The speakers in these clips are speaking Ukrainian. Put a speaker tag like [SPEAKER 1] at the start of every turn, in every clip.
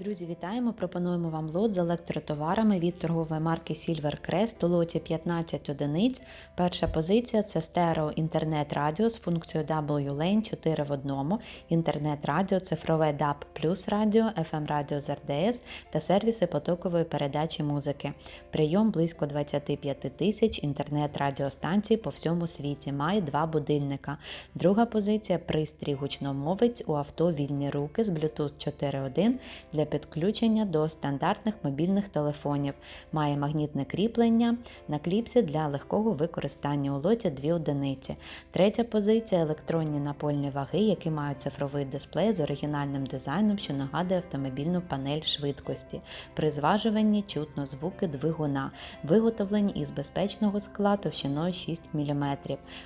[SPEAKER 1] Друзі, вітаємо! Пропонуємо вам лот з електротоварами від торгової марки Silvercrest у лоті 15 одиниць. Перша позиція це стерео інтернет-радіо з функцією W-Lane 4 в 1, інтернет-радіо, цифрове DAB плюс радіо, FM-радіо з RDS та сервіси потокової передачі музики. Прийом близько 25 тисяч інтернет-радіостанцій по всьому світі. Має два будильника. Друга позиція пристрій гучномовець у авто вільні руки з Bluetooth 4.1 для підключення до стандартних мобільних телефонів. Має магнітне кріплення на кліпсі для легкого використання у лоті 2 одиниці. Третя позиція електронні напольні ваги, які мають цифровий дисплей з оригінальним дизайном, що нагадує автомобільну панель швидкості. При зважуванні чутно звуки двигуна, виготовлені із безпечного скла товщиною 6 мм.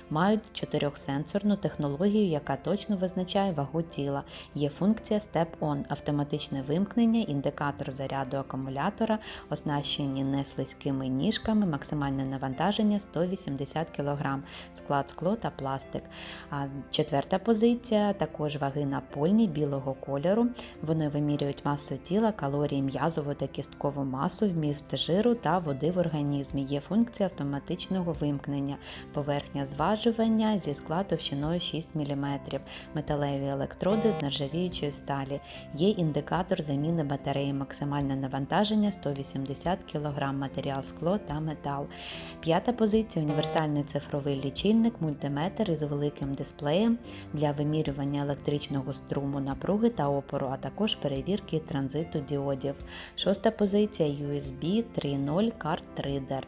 [SPEAKER 1] Мають чотирьохсенсорну технологію, яка точно визначає вагу тіла. Є функція Step On, автоматичне вимкнення, індикатор заряду акумулятора, оснащені неслизькими ніжками, максимальне навантаження 180 кг, склад скло та пластик. Четверта позиція також ваги напольні білого кольору. Вони вимірюють масу тіла, калорії, м'язову та кісткову масу, вміст жиру та води в організмі. Є функція автоматичного вимкнення, поверхня зважування зі скла товщиною 6 мм, металеві електроди з нержавіючої сталі. Є індикатор заміни батареї, максимальне навантаження 180 кг, матеріал скло та метал. П'ята позиція універсальний цифровий лічильник, мультиметр із великим дисплеєм для вимірювання електричного струму напруги та опору, а також перевірки транзиту діодів. Шоста позиція USB 3.0 Card Reader.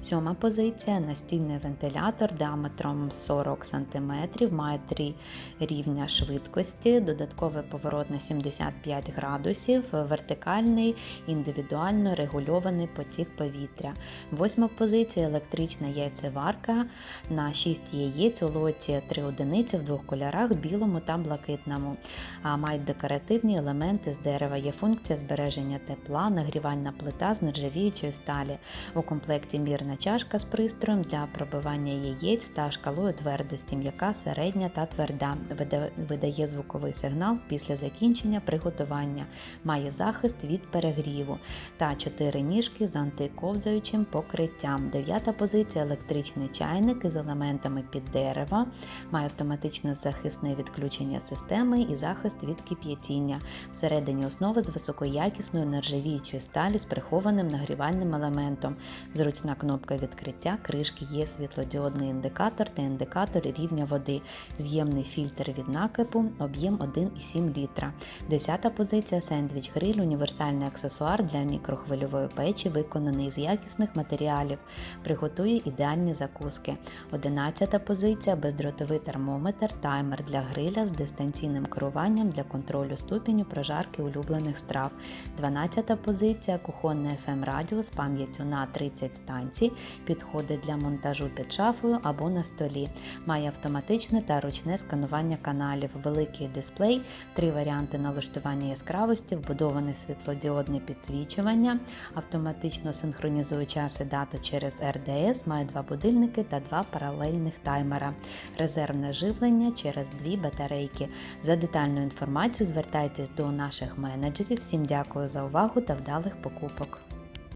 [SPEAKER 1] Сьома позиція настільний вентилятор діаметром 40 см, має три рівня швидкості, додатковий поворот на 75 градусів, вертикальний, індивідуально регульований потік повітря. Восьма позиція електрична яйцеварка на 6 яєць у лоті 3 одиниці в двох кольорах білому та блакитному. Мають декоративні елементи з дерева. Є функція збереження тепла, нагрівальна плита з нержавіючої сталі. У комплекті мірна чашка з пристроєм для пробивання яєць та шкалою твердості, м'яка, середня та тверда. Видає звуковий сигнал після закінчення приготування. Має захист від перегріву та 4 ніжки з антиковзаючим покриттям. Дев'ята позиція електричний чайник із елементами під дерева. Має автоматичне захисне відключення системи і захист від кип'ятіння. Всередині основи з високоякісної нержавіючої сталі з прихованим нагрівальним елементом. Зручна кнопка відкриття, кришки є світлодіодний індикатор та індикатор рівня води, з'ємний фільтр від накипу, об'єм 1,7 літра. Десята позиція сендвіч гриль, універсальний аксесуар для мікрохвильової печі, виконаний з якісних матеріалів, приготує ідеальні закуски. Одинадцята позиція бездротовий термометр, таймер для гриля з дистанційним керуванням для контролю ступеню прожарки улюблених страв. 12 позиція кухонне FM радіо з пам'яттю на 30 станцій, підходить для монтажу під шафою або на столі. Має автоматичне та ручне сканування каналів, великий дисплей, три варіанти налаштування яскравості, вбудоване світлодіодне підсвічування, автоматично синхронізує час і дату через RDS, має два будильники та два паралельних таймера, резервне живлення через дві батарейки. За детальну інформацію звертайтесь до наших менеджерів. Всім дякую за увагу та вдалих покупок.